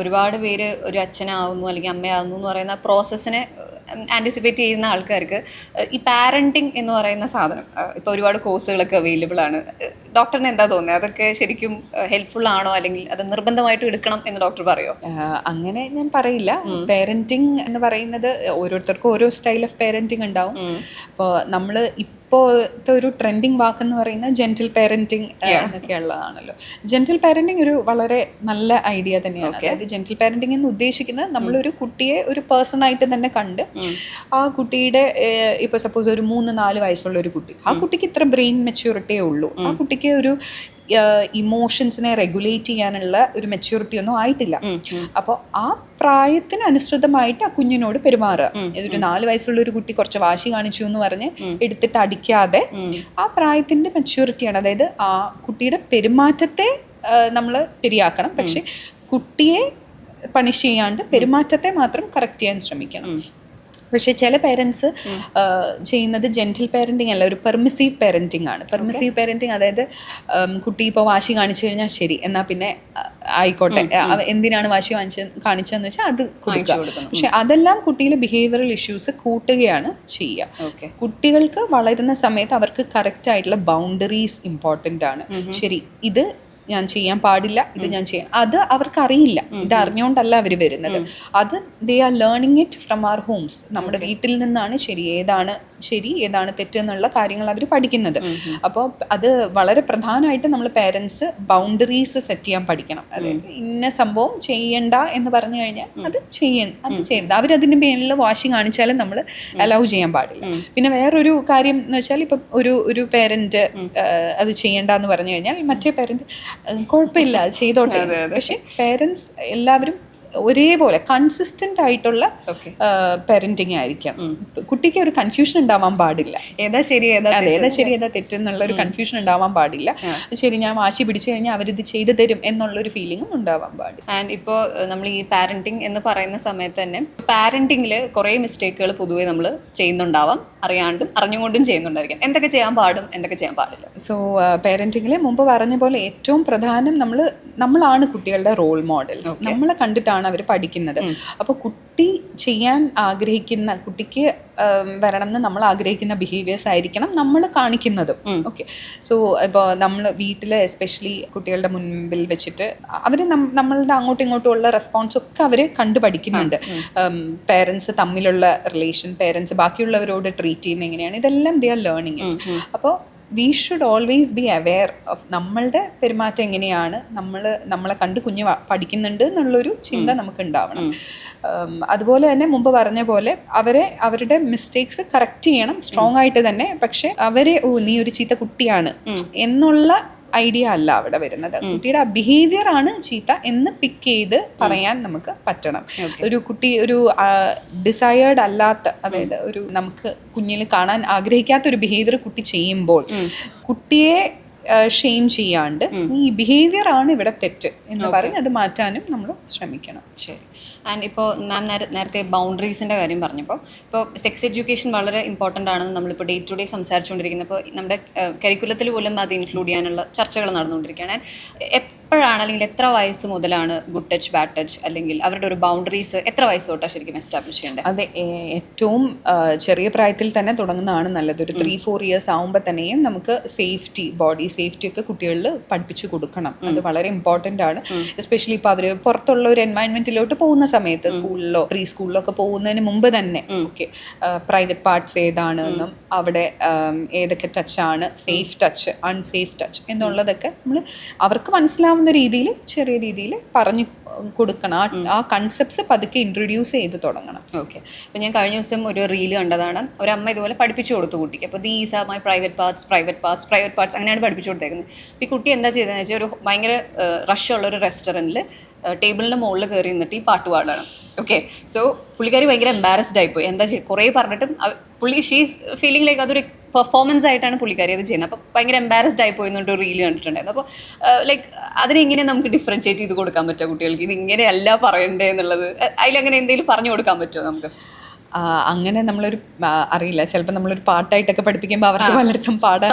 ഒരുപാട് പേര് ഒരു അച്ഛനാവുന്നു അല്ലെങ്കിൽ അമ്മയാവുന്നു എന്ന് പറയുന്ന പ്രോസസ്സിനെ ആന്റിസിപ്പേറ്റ് ചെയ്യുന്ന ആൾക്കാർക്ക് ഈ പാരന്റിങ് എന്ന് പറയുന്ന സാധനം ഇപ്പോൾ ഒരുപാട് കോഴ്സുകളൊക്കെ അവൈലബിൾ ആണ്. ഡോക്ടറിന് എന്താ തോന്നുന്നത് അതൊക്കെ ശരിക്കും ഹെൽപ്ഫുൾ ആണോ? അല്ലെങ്കിൽ അത് നിർബന്ധമായിട്ട് എടുക്കണം എന്ന് ഡോക്ടർ പറയോ? അങ്ങനെ ഞാൻ പറയില്ല. പാരന്റിങ് എന്ന് പറയുന്നത് ഓരോരുത്തർക്കും ഓരോ സ്റ്റൈൽ ഓഫ് പാരന്റിങ് ഉണ്ടാവും. അപ്പോൾ നമ്മൾ ഇപ്പോഴത്തെ ഒരു ട്രെൻഡിങ് വാക്ക് എന്ന് പറയുന്നത് ജെന്റിൽ പേരന്റിങ് എന്നൊക്കെ ഉള്ളതാണല്ലോ. ജെന്റിൽ പാരന്റിങ് ഒരു വളരെ നല്ല ഐഡിയ തന്നെയാണ്. അതായത് ജെന്റിൽ പേരന്റിങ് എന്ന് ഉദ്ദേശിക്കുന്നത് നമ്മളൊരു കുട്ടിയെ ഒരു പേഴ്സണായിട്ട് തന്നെ കണ്ട് ആ കുട്ടിയുടെ ഇപ്പോൾ സപ്പോസ് ഒരു മൂന്ന് നാല് വയസ്സുള്ള ഒരു കുട്ടി. ആ കുട്ടിക്ക് ഇത്ര ബ്രെയിൻ മെച്യൂരിറ്റിയേ ഉള്ളൂ. ആ കുട്ടിക്ക് ഒരു ഇമോഷൻസിനെ റെഗുലേറ്റ് ചെയ്യാനുള്ള ഒരു മെച്യൂരിറ്റി ഒന്നും ആയിട്ടില്ല. അപ്പോൾ ആ പ്രായത്തിന് അനുസൃതമായിട്ട് ആ കുഞ്ഞിനോട് പെരുമാറുക. ഇതൊരു നാല് വയസ്സുള്ള ഒരു കുട്ടി കുറച്ച് വാശി കാണിച്ചു എന്ന് പറഞ്ഞ് എടുത്തിട്ട് അടിക്കാതെ ആ പ്രായത്തിന്റെ മെച്യൂരിറ്റിയാണ് അതായത് ആ കുട്ടിയുടെ പെരുമാറ്റത്തെ നമ്മൾ ശരിയാക്കണം. പക്ഷെ കുട്ടിയെ പണിഷ് ചെയ്യാണ്ട് പെരുമാറ്റത്തെ മാത്രം കറക്റ്റ് ചെയ്യാൻ ശ്രമിക്കണം. പക്ഷേ ചില പേരൻസ് ചെയ്യുന്നത് ജെന്റിൽ പേരന്റിങ് അല്ല ഒരു പെർമിസീവ് പേരന്റിങ് ആണ്. പെർമിസീവ് പേരന്റിങ് അതായത് കുട്ടി ഇപ്പോൾ വാശി കാണിച്ചു കഴിഞ്ഞാൽ ശരി എന്നാൽ പിന്നെ ആയിക്കോട്ടെ. എന്തിനാണ് വാശി കാണിച്ച കാണിച്ചതെന്ന് വെച്ചാൽ അത് കൊടുക്കുക. പക്ഷെ അതെല്ലാം കുട്ടിയിലെ ബിഹേവിയറൽ ഇഷ്യൂസ് കൂട്ടുകയാണ് ചെയ്യുക. ഓക്കെ കുട്ടികൾക്ക് വളരുന്ന സമയത്ത് അവർക്ക് കറക്റ്റ് ആയിട്ടുള്ള ബൗണ്ടറീസ് ഇമ്പോർട്ടന്റ് ആണ്. ശരി ഇത് ഞാൻ ചെയ്യാൻ പാടില്ല ഇത് ഞാൻ ചെയ്യാം. അത് അവർക്ക് അറിയില്ല ഇത് അറിഞ്ഞുകൊണ്ടല്ല അവർ വരുന്നത്. അത് they are learning it from our homes നമ്മുടെ വീട്ടിൽ നിന്നാണ് ശരി ഏതാണ് ശരി ഏതാണ് തെറ്റ് എന്നുള്ള കാര്യങ്ങൾ അവർ പഠിക്കുന്നത്. അപ്പോൾ അത് വളരെ പ്രധാനമായിട്ട് നമ്മൾ പേരൻസ് ബൗണ്ടറീസ് സെറ്റ് ചെയ്യാൻ പഠിക്കണം. അതായത് ഇന്ന സംഭവം ചെയ്യണ്ട എന്ന് പറഞ്ഞു കഴിഞ്ഞാൽ അത് ചെയ്യണം അത് ചെയ്യരുത്. അവരതിന്റെ മേലിൽ വാശി കാണിച്ചാലും നമ്മൾ അലൗ ചെയ്യാൻ പാടില്ല. പിന്നെ വേറൊരു കാര്യം എന്ന് വെച്ചാൽ ഇപ്പം ഒരു ഒരു പേരന്റ് അത് ചെയ്യണ്ട എന്ന് പറഞ്ഞു കഴിഞ്ഞാൽ മറ്റേ പേരന്റ് കുഴപ്പമില്ല അത് ചെയ്തോട്ടെ. പക്ഷേ പേരൻസ് എല്ലാവരും ഒരേപോലെ കൺസിസ്റ്റന്റ് ആയിട്ടുള്ള പെരന്റിങ് പേരന്റിങ് ആയിരിക്കാം. കുട്ടിക്ക് ഒരു കൺഫ്യൂഷൻ ഉണ്ടാവാൻ പാടില്ല. ഏതാ ശരി ഏതാ ശരി ഏതാ തെറ്റെന്നുള്ള ഒരു കൺഫ്യൂഷൻ ഉണ്ടാവാൻ പാടില്ല. ശരി ഞാൻ വാശി പിടിച്ചു കഴിഞ്ഞാൽ അവരിത് ചെയ്തു തരും എന്നുള്ള ഒരു ഫീലിംഗും ഉണ്ടാവാൻ പാടില്ല. ആൻഡ് ഇപ്പോൾ നമ്മൾ ഈ പാരന്റിങ് എന്ന് പറയുന്ന സമയത്ത് തന്നെ പാരന്റിങ്ങിൽ കുറേ മിസ്റ്റേക്കുകൾ പൊതുവെ നമ്മൾ ചെയ്യുന്നുണ്ടാവാം അറിയാണ്ടും അറിഞ്ഞുകൊണ്ടും ചെയ്യുന്നുണ്ടായിരിക്കാം. എന്തൊക്കെ ചെയ്യാൻ പാടും എന്തൊക്കെ ചെയ്യാൻ പാടില്ല? സോ പാരന്റിങ്ങിൽ മുമ്പ് പറഞ്ഞ പോലെ ഏറ്റവും പ്രധാനം നമ്മൾ നമ്മളാണ് കുട്ടികളുടെ റോൾ മോഡൽസ് നമ്മളെ കണ്ടിട്ടാണ് അവർ പഠിക്കുന്നത്. അപ്പോൾ കുട്ടി ചെയ്യാൻ ആഗ്രഹിക്കുന്ന കുട്ടിക്ക് വരണം എന്ന് നമ്മൾ ആഗ്രഹിക്കുന്ന ബിഹേവിയേഴ്സ് ആയിരിക്കണം നമ്മൾ കാണിക്കുന്നതും. ഓക്കെ സോ ഇപ്പോൾ നമ്മൾ വീട്ടിൽ എസ്പെഷ്യലി കുട്ടികളുടെ മുൻപിൽ വെച്ചിട്ട് അവർ നമ്മളുടെ അങ്ങോട്ടും ഇങ്ങോട്ടും ഉള്ള റെസ്പോൺസ് ഒക്കെ അവർ കണ്ടു പഠിക്കുന്നുണ്ട്. പേരൻസ് തമ്മിലുള്ള റിലേഷൻ പേരൻസ് ബാക്കിയുള്ളവരോട് ട്രീറ്റ് ചെയ്യുന്ന എങ്ങനെയാണ് ഇതെല്ലാം ദേ ആർ ലേണിങ് അപ്പോൾ we should always be aware of നമ്മളുടെ പെരുമാറ്റം എങ്ങനെയാണ് നമ്മൾ നമ്മളെ കണ്ട് കുഞ്ഞ് പഠിക്കുന്നുണ്ട് എന്നുള്ളൊരു ചിന്ത നമുക്ക് ഉണ്ടാവണം അതുപോലെ തന്നെ മുമ്പ് പറഞ്ഞ പോലെ അവരെ അവരുടെ മിസ്റ്റേക്സ് കറക്റ്റ് ചെയ്യണം സ്ട്രോങ് ആയിട്ട് തന്നെ. പക്ഷെ അവരെ ഓ നീ ഒരു ചീത്ത കുട്ടിയാണ് എന്നുള്ള ഐഡിയ അല്ല അവിടെ വരുന്നത്. കുട്ടിയുടെ ബിഹേവിയർ ആണ് ചീത്ത എന്ന് പിക്ക് ചെയ്ത് പറയാൻ നമുക്ക് പറ്റണം. ഒരു കുട്ടി ഒരു ഡിസയേർഡ് അല്ലാത്ത അതായത് ഒരു നമുക്ക് കുഞ്ഞിൽ കാണാൻ ആഗ്രഹിക്കാത്ത ഒരു ബിഹേവിയർ കുട്ടി ചെയ്യുമ്പോൾ കുട്ടിയെ ഷെയിം ചെയ്യാണ്ട് ഈ ബിഹേവിയർ ആണ് ഇവിടെ തെറ്റ് എന്ന് പറഞ്ഞ് അത് മാറ്റാനും നമ്മൾ ശ്രമിക്കണം. ശരി. ആൻഡ് ഇപ്പോൾ മാം നേരത്തെ ബൗണ്ടറീസിന്റെ കാര്യം പറഞ്ഞപ്പോൾ ഇപ്പോൾ സെക്സ് എഡ്യൂക്കേഷൻ വളരെ ഇമ്പോർട്ടന്റ് ആണെന്ന് നമ്മളിപ്പോൾ ഡേ ടു ഡേ സംസാരിച്ചുകൊണ്ടിരിക്കുന്നത് ഇപ്പോൾ നമ്മുടെ കരിക്കുലത്തിൽ പോലും അത് ഇൻക്ലൂഡ് ചെയ്യാനുള്ള ചർച്ചകൾ നടന്നുകൊണ്ടിരിക്കുകയാണ്. എപ്പോഴാണ് അല്ലെങ്കിൽ എത്ര വയസ്സ് മുതലാണ് ഗുഡ് ടച്ച് ബാഡ് ടച്ച് അല്ലെങ്കിൽ അവരുടെ ഒരു ബൗണ്ടറീസ് എത്ര വയസ്സ് തൊട്ടാണ് ശരിക്കും എസ്റ്റാബ്ലിഷ് ചെയ്യേണ്ടത് അതെ ഏറ്റവും ചെറിയ പ്രായത്തിൽ തന്നെ തുടങ്ങുന്നതാണ് നല്ലത്. ഒരു ത്രീ ഫോർ ഇയേഴ്സ് ആകുമ്പോൾ തന്നെയും നമുക്ക് സേഫ്റ്റി ബോഡി സേഫ്റ്റി ഒക്കെ കുട്ടികളിൽ പഠിപ്പിച്ചു കൊടുക്കണം. അത് വളരെ ഇമ്പോർട്ടന്റ് ആണ്. എസ്പെഷ്യലി ഇപ്പോൾ അവർ പുറത്തുള്ള ഒരു എൻവയൺമെന്റിലോട്ട് പോകുന്ന സമയത്ത് സ്കൂളിലോ പ്രീ സ്കൂളിലോ ഒക്കെ പോകുന്നതിന് മുമ്പ് തന്നെ ഓക്കെ പ്രൈവറ്റ് പാർട്സ് ഏതാണ് എന്നും അവിടെ ഏതൊക്കെ ടച്ചാണ് സേഫ് ടച്ച് അൺസേഫ് ടച്ച് എന്നുള്ളതൊക്കെ നമ്മൾ അവർക്ക് മനസ്സിലാവുന്ന രീതിയിൽ ചെറിയ രീതിയിൽ പറഞ്ഞു കൊടുക്കണം. ആ ആ കൺസെപ്റ്റ്സ് പതുക്കെ ഇൻട്രൊഡ്യൂസ് ചെയ്ത് തുടങ്ങണം. ഓക്കെ അപ്പോൾ ഞാൻ കഴിഞ്ഞ ദിവസം ഒരു റീൽ കണ്ടതാണ്. ഒരു അമ്മ ഇതുപോലെ പഠിപ്പിച്ചു കൊടുത്തു കുട്ടിക്ക്. അപ്പോൾ these are my private parts private parts private parts അങ്ങനെയാണ് പഠിപ്പിച്ചു കൊടുത്തേക്കുന്നത്. അപ്പോൾ ഈ കുട്ടി എന്താ ചെയ്തതെന്ന് വെച്ചാൽ ഒരു ഭയങ്കര റഷ് ഉള്ള ഒരു റെസ്റ്റോറന്റിൽ ടേബിളിന്റെ മുകളിൽ കയറി നിന്നിട്ട് ഈ പാട്ട് പാടാണ്. ഓക്കെ സോ പുള്ളിക്കാരി ഭയങ്കര എംബാരസ്ഡ് ആയിപ്പോയി എന്താ ചെയ്യുക കുറേ പറഞ്ഞിട്ടും പുള്ളി ഷീസ് ഫീലിംഗ് ലൈക്ക് അതൊരു പെർഫോമൻസ് ആയിട്ടാണ് പുള്ളിക്കാരി അത് ചെയ്യുന്നത്. അപ്പോൾ ഭയങ്കര എംബാരസ്ഡ് ആയി പോയി എന്നിട്ട് റീൽ കണ്ടിട്ടുണ്ടായിരുന്നു. അപ്പോൾ ലൈക്ക് അതിനെങ്ങനെ നമുക്ക് ഡിഫറൻഷിയേറ്റ് ചെയ്ത് കൊടുക്കാൻ പറ്റുമോ കുട്ടികൾക്ക്? ഇത് ഇങ്ങനെയല്ല പറയണ്ടേ എന്നുള്ളത്. അതിലങ്ങനെ എന്തെങ്കിലും പറഞ്ഞു കൊടുക്കാൻ പറ്റുമോ നമുക്ക്? അങ്ങനെ നമ്മളൊരു അറിയില്ല. ചിലപ്പോൾ നമ്മളൊരു പാട്ടായിട്ടൊക്കെ പഠിപ്പിക്കുമ്പോൾ അവർക്ക് പലർക്കും പാടാൻ.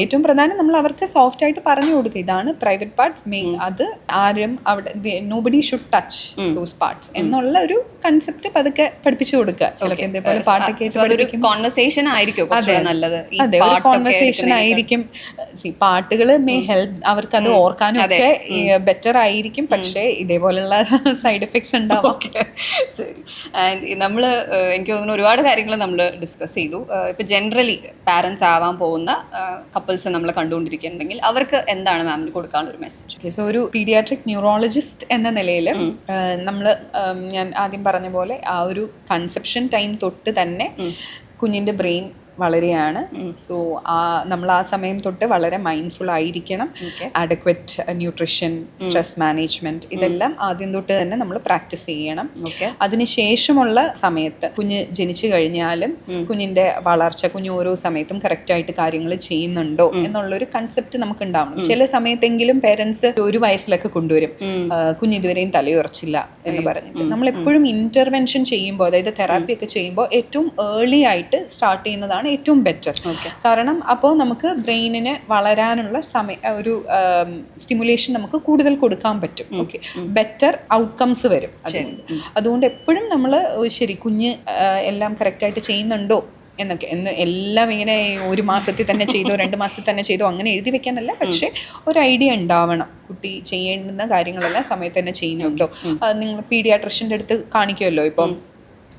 ഏറ്റവും പ്രധാനം നമ്മൾ അവർക്ക് സോഫ്റ്റ് ആയിട്ട് പറഞ്ഞു കൊടുക്കുക. ഇതാണ് പ്രൈവറ്റ് പാർട്സ് മെയിൻ അത് ആരും അവിടെ nobody should touch those parts എന്നുള്ള ഒരു കൺസെപ്റ്റ് പതുക്കെ പഠിപ്പിച്ചു കൊടുക്കുക. ചിലപ്പോൾ ഇതേപോലെ പാട്ടൊക്കെ കോൺവെർസേഷൻ ആയിരിക്കും നല്ലത്. ഈ അതെ ഒരു കോൺവെർസേഷൻ ആയിരിക്കും. സി പാട്ടുകൾ മേ ഹെൽപ്പ് അവർക്ക് അത് ഓർക്കാനും ഒക്കെ ബെറ്റർ ആയിരിക്കും. പക്ഷേ ഇതേപോലെയുള്ള സൈഡ് എഫക്ട്സ് ഉണ്ടാവും. നമ്മൾ എനിക്ക് തോന്നുന്നു ഒരുപാട് കാര്യങ്ങൾ നമ്മൾ ഡിസ്കസ് ചെയ്തു. ഇപ്പം ജനറലി പാരൻസ് ആവാൻ പോകുന്ന കപ്പിൾസ് നമ്മൾ കണ്ടുകൊണ്ടിരിക്കുന്നുണ്ടെങ്കിൽ അവർക്ക് എന്താണ് മാമിന് കൊടുക്കാനുള്ള ഒരു മെസ്സേജ് ഓക്കെ സോ ഒരു പീഡിയാട്രിക് ന്യൂറോളജിസ്റ്റ് എന്ന നിലയിൽ നമ്മൾ ഞാൻ ആദ്യം പറഞ്ഞ പോലെ ആ ഒരു കൺസെപ്ഷൻ ടൈം തൊട്ട് തന്നെ കുഞ്ഞിന്റെ ബ്രെയിൻ വളരെയാണ്. സോ ആ നമ്മൾ ആ സമയം തൊട്ട് വളരെ മൈൻഡ്ഫുൾ ആയിരിക്കണം. അഡക്വറ്റ് ന്യൂട്രിഷൻ സ്ട്രെസ് മാനേജ്മെന്റ് ഇതെല്ലാം ആദ്യം തൊട്ട് തന്നെ നമ്മൾ പ്രാക്ടീസ് ചെയ്യണം. ഓക്കെ അതിനുശേഷമുള്ള സമയത്ത് കുഞ്ഞ് ജനിച്ചു കഴിഞ്ഞാലും കുഞ്ഞിന്റെ വളർച്ച കുഞ്ഞ് ഓരോ സമയത്തും കറക്റ്റ് ആയിട്ട് കാര്യങ്ങൾ ചെയ്യുന്നുണ്ടോ എന്നുള്ളൊരു കൺസെപ്റ്റ് നമുക്ക് ഉണ്ടാവണം ചില സമയത്തെങ്കിലും പേരൻസ് ഒരു വയസ്സിലൊക്കെ കൊണ്ടുവരും. കുഞ്ഞ് ഇതുവരെയും തലയുറച്ചില്ല എന്ന് പറഞ്ഞിട്ട്. നമ്മൾ എപ്പോഴും ഇന്റർവെൻഷൻ ചെയ്യുമ്പോൾ അതായത് തെറാപ്പി ഒക്കെ ചെയ്യുമ്പോൾ ഏറ്റവും ഏർലി ആയിട്ട് സ്റ്റാർട്ട് ചെയ്യുന്നതാണ് ഏറ്റവും ബെറ്റർ കാരണം അപ്പോൾ നമുക്ക് ബ്രെയിനിന് വളരാനുള്ള സമയ ഒരു സ്റ്റിമുലേഷൻ നമുക്ക് കൂടുതൽ കൊടുക്കാൻ പറ്റും. ഓക്കെ ബെറ്റർ ഔട്ട്കംസ് വരും അതുകൊണ്ട്. അതുകൊണ്ട് എപ്പോഴും നമ്മൾ ശരി കുഞ്ഞ് എല്ലാം കറക്റ്റായിട്ട് ചെയ്യുന്നുണ്ടോ എന്നൊക്കെ. എന്ന് എല്ലാം ഇങ്ങനെ ഒരു മാസത്തിൽ തന്നെ ചെയ്തോ രണ്ട് മാസത്തിൽ തന്നെ ചെയ്തോ അങ്ങനെ എഴുതി വെക്കാനല്ല. പക്ഷേ ഒരു ഐഡിയ ഉണ്ടാവണം. കുട്ടി ചെയ്യേണ്ടുന്ന കാര്യങ്ങളെല്ലാം സമയത്ത് തന്നെ ചെയ്യുന്നുണ്ടോ? നിങ്ങൾ പീഡിയാട്രിഷ്യന്റെ അടുത്ത് കാണിക്കുമല്ലോ ഇപ്പം.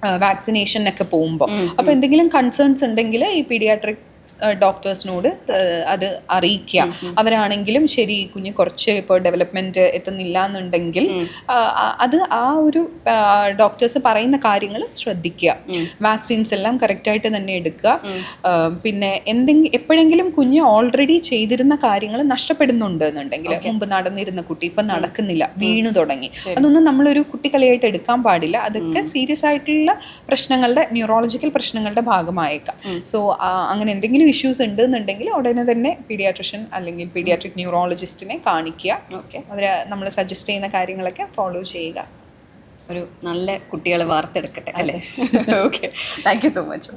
വാക്സിനേഷനൊക്കെ പോകുമ്പോൾ അപ്പോൾ എന്തെങ്കിലും കൺസേൺസ് ഉണ്ടെങ്കിൽ ഈ പീഡിയാട്രിക് ഡോക്ടേഴ്സിനോട് അത് അറിയിക്കുക. അവരാണെങ്കിലും ശരി കുഞ്ഞ് കുറച്ച് ഇപ്പോൾ ഡെവലപ്മെന്റ് എത്തുന്നില്ല എന്നുണ്ടെങ്കിൽ അത് ആ ഒരു ഡോക്ടേഴ്സ് പറയുന്ന കാര്യങ്ങൾ ശ്രദ്ധിക്കുക. വാക്സിൻസ് എല്ലാം കറക്റ്റായിട്ട് തന്നെ എടുക്കുക. പിന്നെ എന്തെങ്കിലും എപ്പോഴെങ്കിലും കുഞ്ഞ് ഓൾറെഡി ചെയ്തിരുന്ന കാര്യങ്ങൾ നഷ്ടപ്പെടുന്നുണ്ട് എന്നുണ്ടെങ്കിൽ മുമ്പ് നടന്നിരുന്ന കുട്ടി ഇപ്പം നടക്കുന്നില്ല വീണു തുടങ്ങി. അതൊന്നും നമ്മളൊരു കുട്ടിക്കളിയായിട്ട് എടുക്കാൻ പാടില്ല. അതൊക്കെ സീരിയസ് ആയിട്ടുള്ള പ്രശ്നങ്ങളുടെ ന്യൂറോളജിക്കൽ പ്രശ്നങ്ങളുടെ ഭാഗമായേക്കാം. സോ അങ്ങനെ എന്തെങ്കിലും ഇഷ്യൂസ് ഉണ്ട് എന്നുണ്ടെങ്കിൽ ഉടനെ തന്നെ പീഡിയാട്രിഷ്യൻ അല്ലെങ്കിൽ പീഡിയാട്രിക് ന്യൂറോളജിസ്റ്റിനെ കാണിക്കുക. ഓക്കെ അവർ നമ്മൾ സജസ്റ്റ് ചെയ്യുന്ന കാര്യങ്ങളൊക്കെ ഫോളോ ചെയ്യുക. ഒരു നല്ല കുട്ടികളെ വാർത്തെടുക്കട്ടെ അല്ലേ? Okay thank you so much